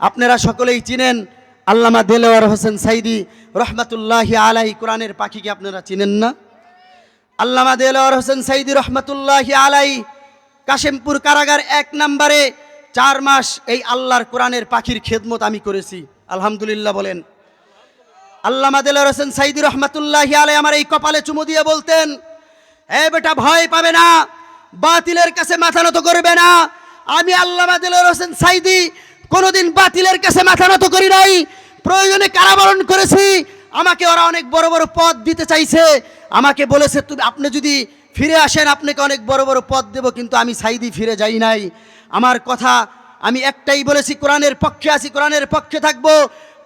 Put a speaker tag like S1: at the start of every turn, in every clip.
S1: আপনারা সকলেই চিনেন আল্লামা দেলোয়ার হোসেন সাইদি রহমাতুল্লাহি আলাই কোরআনের পাখিকে আপনারা চিনেন না? আল্লামা দেলোয়ার হোসেন সাইদি রহমাতুল্লাহি আলাই কাশেমপুর কারাগার এক নম্বরে চার মাস এই আল্লাহর কোরআনের পাখির খেদমত আমি করেছি। আলহামদুলিল্লাহ বলেন। আল্লামা দেলোয়ার হোসেন সাইদি রহমাতুল্লাহি আলাই আমার এই কপালে চুমু দিয়ে বলতেন, এ বেটা, ভয় পাবে না, বাতিলের কাছে মাথা নত করবে না। আমি আল্লামা দেলোয়ার হোসেন সাইদি কোনোদিন বাতিলের কাছে মাথা নত করি নাই। প্রয়োজনে কারাবরণ করেছি। আমাকে ওরা অনেক বড় বড় পদ দিতে চাইছে। আমাকে বলেছে, তুমি, আপনি যদি ফিরে আসেন, আপনাকে অনেক বড় বড় পদ দেব, কিন্তু আমি সাইদি ফিরে যাই নাই। আমার কথা আমি একটাই বলেছি, কোরআনের পক্ষে আছি, কোরআনের পক্ষে থাকব।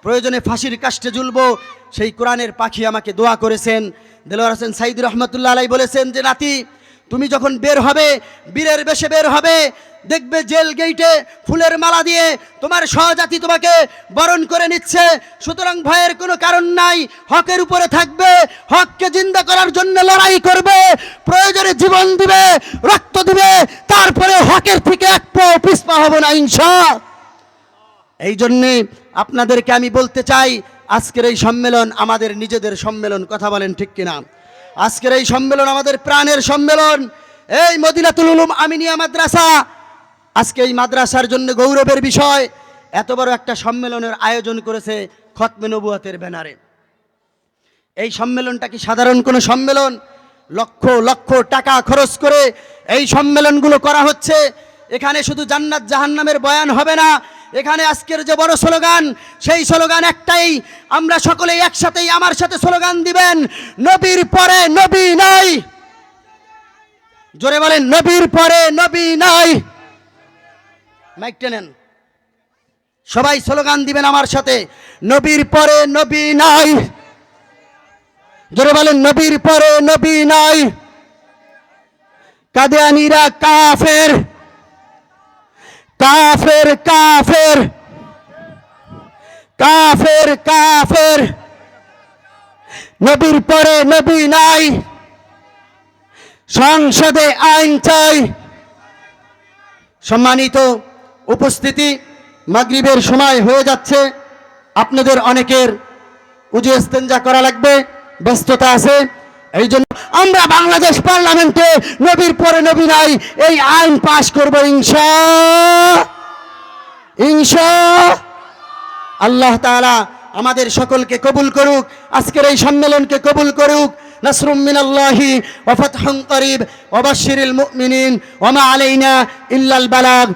S1: প্রয়োজনে ফাঁসির কাষ্টে ঝুলবো। সেই কোরআনের পাখি আমাকে দোয়া করেছেন। দেলোয়ার হোসেন সাইদ রহমতুল্লাহ আলাই বলেছেন যে, নাতি, তুমি যখন বের হবে, বীরের বেশে বের হবে দেখবে জেল গেইটে ফুলের মালা দিয়ে তোমার সহজাতি তোমাকে বরণ করে নিচ্ছে। সুতরাং ভয়ের কোনো কারণ নাই, হকের উপরে থাকবে, হককে জিন্দা করার জন্য লড়াই করবে, প্রয়োজনে জীবন দিবে, রক্ত দিবে, তারপরে হকের থেকে এক পাও পিছপা হব না ইনশা। এই জন্যে আপনাদেরকে আমি বলতে চাই, আজকের এই সম্মেলন আমাদের নিজেদের সম্মেলন, কথা বলেন ঠিক কিনা? আজকের এই সম্মেলন আমাদের প্রাণের সম্মেলন। এই মদিনাতুল উলুম আমিনিয়া মাদ্রাসা আজকে এই মাদ্রাসার জন্য গৌরবের বিষয়, এত বড় একটা সম্মেলনের আয়োজন করেছে খতমে নবুয়াতের ব্যানারে। এই সম্মেলনটা কি সাধারণ কোনো সম্মেলন? লক্ষ লক্ষ টাকা খরচ করে এই সম্মেলনগুলো করা হচ্ছে। এখানে শুধু জান্নাত জাহান্নামের বয়ান হবে না, এখানে আজকের যে বড় স্লোগান, সেই স্লোগান একটাই, আমরা সকলেই একসাথেই আমার সাথে স্লোগান দিবেন, নবীর পরে নবী নাই। জোরে বলেন, নবীর পরে নবী নাই। মাইক টেনেন সবাই স্লোগান দিবেন আমার সাথে, নবীর পরে নবী নাই। জোরে বলেন, নবীর পরে নবী নাই। কাদিয়ানিরা কাফের কাফের কাফের কাফের কাফের। নবীর পরে নবী নাই। সংসদে আইন চাই। সম্মানিত উপস্থিতি মাগরিবের সময় হয়ে যাচ্ছে। আপনাদের অনেকের উজু ইস্তেঞ্জা করা লাগবে, ব্যস্ততা আছে। এই জন্য আমরা বাংলাদেশ পার্লামেন্টে নবীর পরে নবী নাই, এই আইন পাশ করব ইনশা। আল্লাহ তাআলা আমাদের সকলকে কবুল করুক, আজকের এই সম্মেলনকে কবুল করুক। নাসরুম মিনাল্লাহি ওয়া করিব, ওয়া মুমিনিন আলাইনা ইল্লাল বালাগ।